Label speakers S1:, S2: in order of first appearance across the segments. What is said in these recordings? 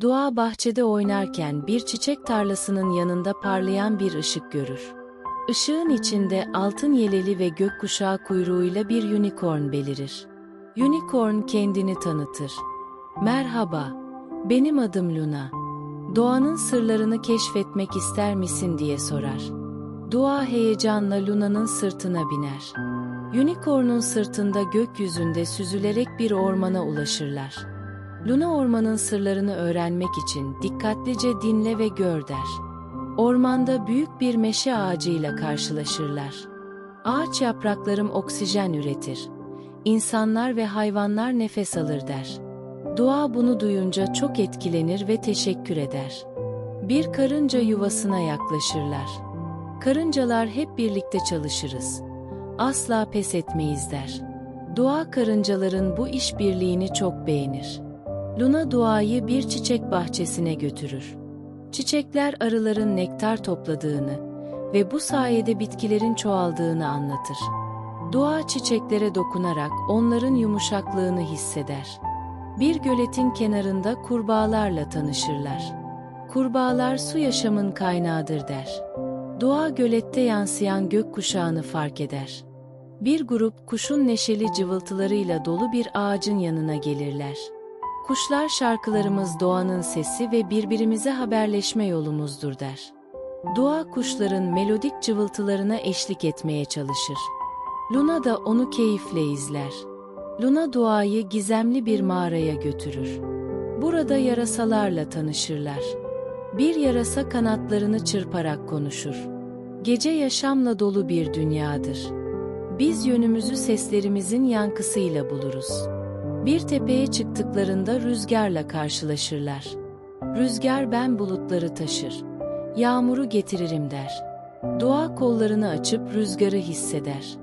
S1: Dua bahçede oynarken bir çiçek tarlasının yanında parlayan bir ışık görür. Işığın içinde altın yeleli ve gökkuşağı kuyruğuyla bir unicorn belirir. Unicorn kendini tanıtır. Merhaba, benim adım Luna. Doğanın sırlarını keşfetmek ister misin diye sorar. Dua heyecanla Luna'nın sırtına biner. Unicorn'un sırtında gökyüzünde süzülerek bir ormana ulaşırlar. Luna ormanın sırlarını öğrenmek için dikkatlice dinle ve gör der. Ormanda büyük bir meşe ağacıyla karşılaşırlar. Ağaç yapraklarım oksijen üretir. İnsanlar ve hayvanlar nefes alır der. Dua bunu duyunca çok etkilenir ve teşekkür eder. Bir karınca yuvasına yaklaşırlar. Karıncalar hep birlikte çalışırız. Asla pes etmeyiz der. Dua karıncaların bu işbirliğini çok beğenir. Luna Dua'yı bir çiçek bahçesine götürür. Çiçekler arıların nektar topladığını ve bu sayede bitkilerin çoğaldığını anlatır. Dua çiçeklere dokunarak onların yumuşaklığını hisseder. Bir göletin kenarında kurbağalarla tanışırlar. Kurbağalar su yaşamın kaynağıdır der. Dua gölette yansıyan gökkuşağını fark eder. Bir grup kuşun neşeli cıvıltılarıyla dolu bir ağacın yanına gelirler. Kuşlar şarkılarımız doğanın sesi ve birbirimize haberleşme yolumuzdur der. Dua kuşların melodik cıvıltılarına eşlik etmeye çalışır. Luna da onu keyifle izler. Luna duayı gizemli bir mağaraya götürür. Burada yarasalarla tanışırlar. Bir yarasa kanatlarını çırparak konuşur. Gece yaşamla dolu bir dünyadır. Biz yönümüzü seslerimizin yankısıyla buluruz. Bir tepeye çıktıklarında rüzgarla karşılaşırlar. Rüzgar ben bulutları taşır. Yağmuru getiririm der. Dua kollarını açıp rüzgarı hisseder.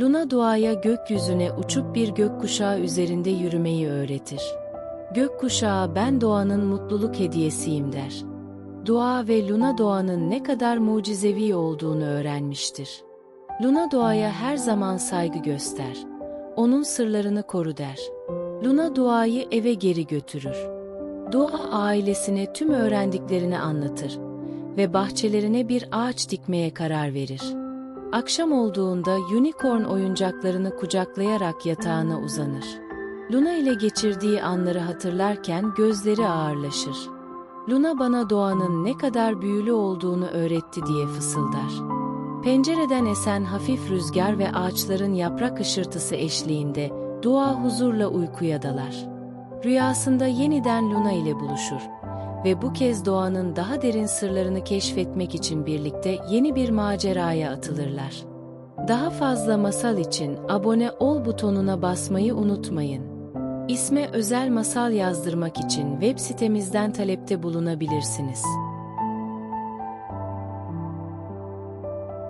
S1: Luna duaya gökyüzüne uçup bir gökkuşağı üzerinde yürümeyi öğretir. Gökkuşağı ben doğanın mutluluk hediyesiyim der. Dua ve Luna doğanın ne kadar mucizevi olduğunu öğrenmiştir. Luna doğaya her zaman saygı göster. Onun sırlarını koru der. Luna duayı eve geri götürür. Dua ailesine tüm öğrendiklerini anlatır ve bahçelerine bir ağaç dikmeye karar verir. Akşam olduğunda unicorn oyuncaklarını kucaklayarak yatağına uzanır. Luna ile geçirdiği anları hatırlarken gözleri ağırlaşır. Luna bana doğanın ne kadar büyülü olduğunu öğretti diye fısıldar. Pencereden esen hafif rüzgar ve ağaçların yaprak ışırtısı eşliğinde Dua huzurla uykuya dalar. Rüyasında yeniden Luna ile buluşur ve bu kez doğanın daha derin sırlarını keşfetmek için birlikte yeni bir maceraya atılırlar. Daha fazla masal için abone ol butonuna basmayı unutmayın. İsme özel masal yazdırmak için web sitemizden talepte bulunabilirsiniz.